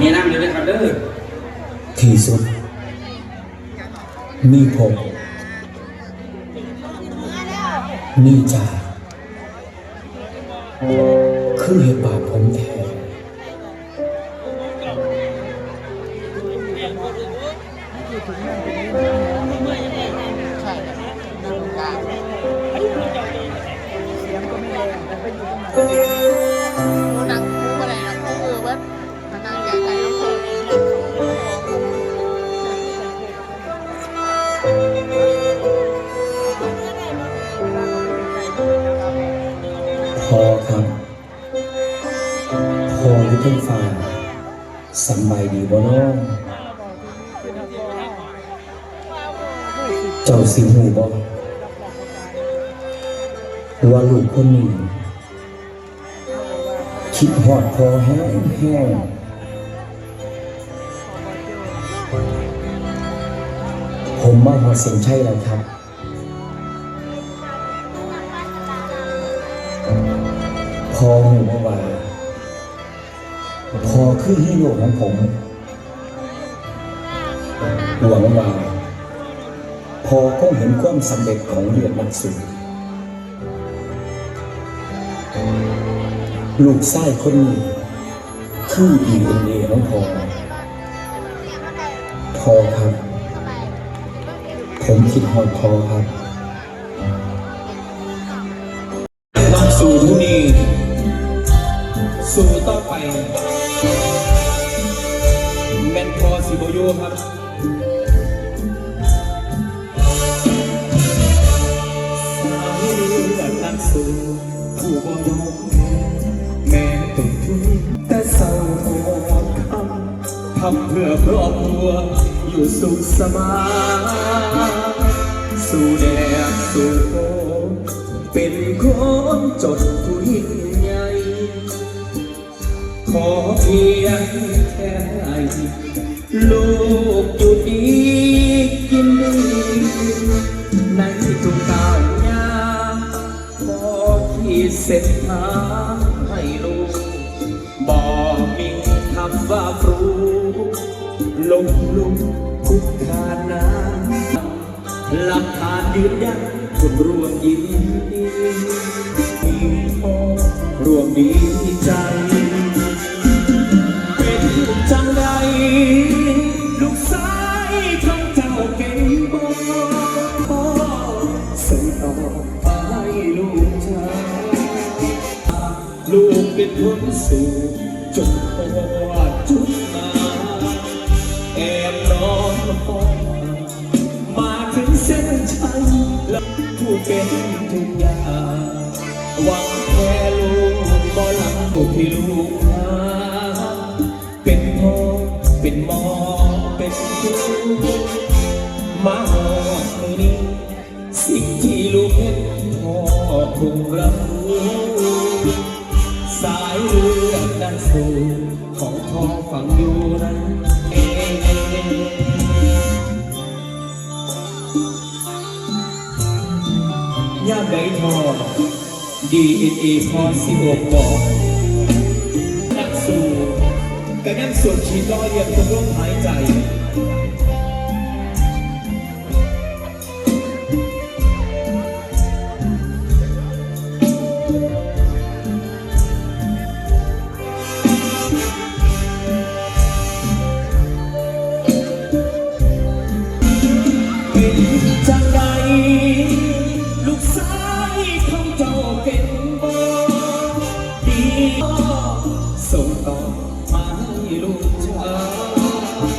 มีน้ำอยู่ด้วยครับเด้อที่สุด มีผม มีจ่าคือเหตุบาปผมแท้หายดีบ่น้องเจ้าสิหูบ่ว่าลูกคนนี้คิดหอดพอแห้งแห้งผมมาหอดเสียงใช่แล้วครับพอหูมาว่า พอคือฮีโร่ของผมหวังว่าพอก็เห็นความสำเร็จของเรียนนักสู้ลูกไส้คนนี้คือดีเอ็นเอของพอพอครับ ผมคิดหอดพอครับต้องสู้ทุนี้สู้ต่อไป สิบโยครับสายเลือดนักสู้ผู้บ่ยอมแม้ต้องทุนแต่เศร้าหดคำทำเพื่อครอบครัวอยู่สุขสบายสู้แดดสู้ฝนเป็นคนจนผู้ยิ่งใหญ่ขอเพียงแค่ให ลูกอยู่ดีกินดีในทุกกาวย่างขอขีดเส้นทางให้ลูกบอกมีคำว่าครูลงลุมคุกคานน้ำหลักฐานยืนยันคนรวมยินดีมีพ่อรวมดีใจ เป็นจังใด เป็นคนสู่จนพอดจุดมาแอบนอนห้องมาถึงเส้นชัยแล้วผู้เป็นทุกอย่างหวังแค่ลูกบ่หลังที่ลูกหาเป็นพ่อเป็นหมอเป็นครูมาหอดมือนี้สิ่งที่ลูกเห็นพ่อคงรับ ดูของพ่อฝังอยู่นั้นเองยาใบทอดีเอ็นเอพอสิบกบอกนักสู้แต่นั่นส่วนชีดรอเรียนคนร่วมหายใจายของเจ้าเป็นบ่ดีส่งต่อมาให้ลูกชาย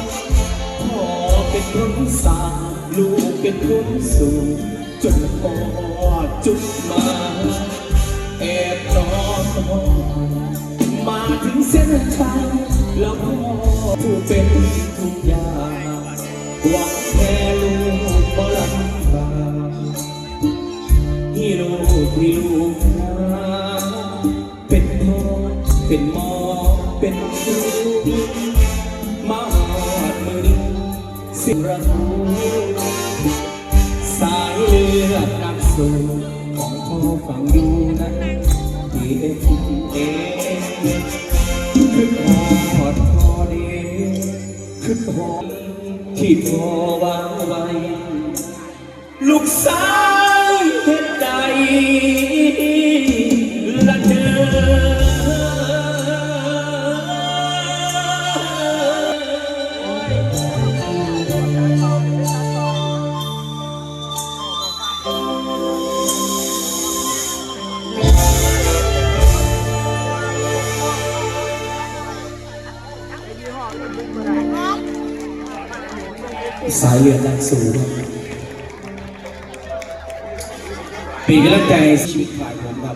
พ่อเป็นคนสร้างลูกเป็นคนสู่จนพอจุดมายแอบรอสมองมาถึงเส้นชัยแล้วพ่อผู้เป็นทุกอย่างหวังแค่ เป็นหมอเป็นครูมาหอดมือนี้สิรักสายเลือดนักสู้ของพ่อฝังอยู่นั้นที่เอ็นเอคือหอดพอดีที่พอวางไว้ ลูกสาว สายเลือดนักสู้ปีกำลังใจชีวิตฝ่ายผมครับ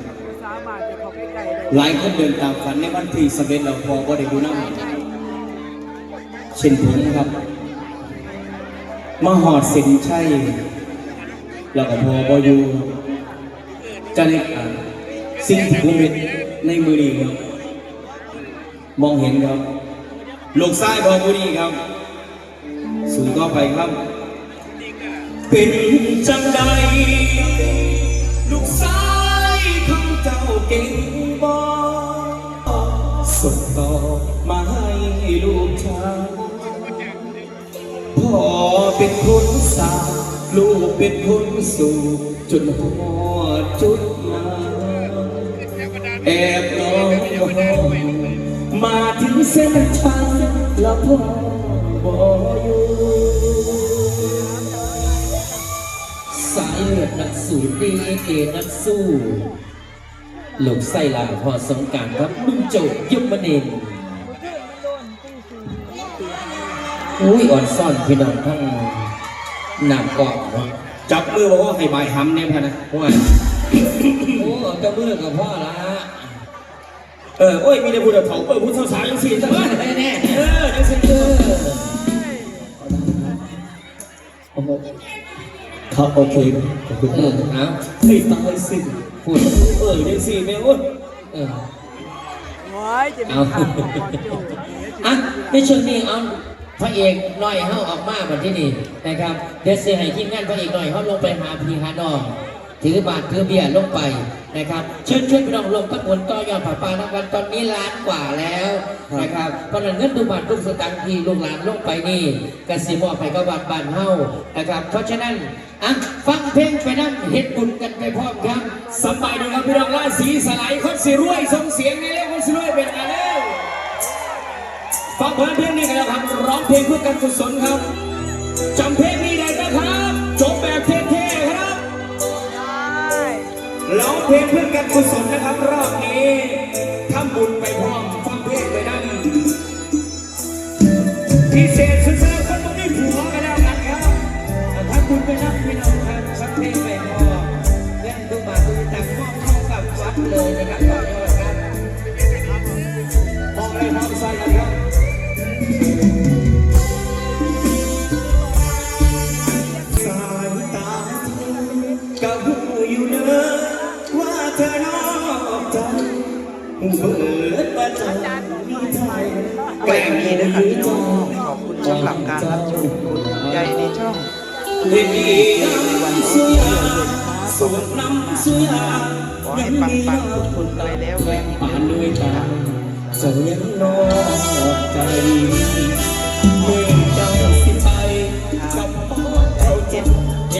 หลายคนเดินตามฝันในวันที่สเวนเราพอก็ได้ดูน้ำเช่นผมครับมาหอดสินใช่แล้วก็พอบอยู่จะได้อ่านสิ่งที่ผมเห็นในมือนี้ครับ มองเห็นครับ ลูกซ้ายบอบุรีครับ ต่อไปครับ เป็นจังใด ลูกชายของเจ้าเก่งบ่ส่งต่อมาให้ลูกชายพ่อเป็นคนสาลูกเป็นคนสู่จนหอดจุดมาแอบนองมาถึงเส้นทางแล้วพ่อบอยู่ายเลือดนักสู้ดีเอนักสู้หลงไส้ลาพอสงกรารครับนุ่มโจกยมเนนอุ้ยอ่อนซ่อนพี่น้องทั้งนามกอกเนาะจับมือบอกว่าให้บายหำเนี่ยพะนะว่าโอ้เจะมือกับพ่อละเออโอ้ยมีแต่พูดแต่เถาเปิดพูดสาวๆยังสี่ซะบ้างแน่แน่เออยังสี่เออ ครับโอเคขอบคุณเออเอาเฮ้ยตายสิพูดเออยังสี่แม่โอ้ยเออ โอ้ยจะมีข่าวของบอลโจอะในช่วงนี้เอาพระเอกหน่อยเข้าออกมาแบบที่นี่นะครับเดี๋ยวเสียให้ทีมงานพระเอกหน่อยเขาลงไปหาพี่หาน้องถือบาทถือเบียร์ลงไป นะครับเชิญชวนพี่น้องลงทั้งหมดต่อยอดผ่าปานวันตอนนี้ล้านกว่าแล้วนะครับเพราะฉะนั้นเงินทุกบาททุกสตางค์ที่ลูกหลานลงไปนี่กสิมอบไปก็บาทบานเฮานะครับเพราะฉะนั้นอะฟังเพลงไปนั่งเฮ็ดบุญกันไปพร้อมกันสบายดีครับพี่น้องราศีสลายคนสิรวยส่งเสียงในเรื่องคนสิรวยเป็นอะไรเร็วฟังเพลงเพลงนี้กันแล้วครับร้องเพลงเพื่อการกุศลครับจำเพลงนี้ เพลงเพื่อการกุศลนะครับรอบนี้ทำบุญไปพร้อมฟังเพลงไปนั่งพิเศษสุด ใหญ่ในช่องเด็กดีน้ำสุยาสูดน้ำสุยาขอให้ปังปังทุกคนเลยแล้วเลยอีกป่านด้วยตาเจ้ยงนอกใจเมื่อเจ้า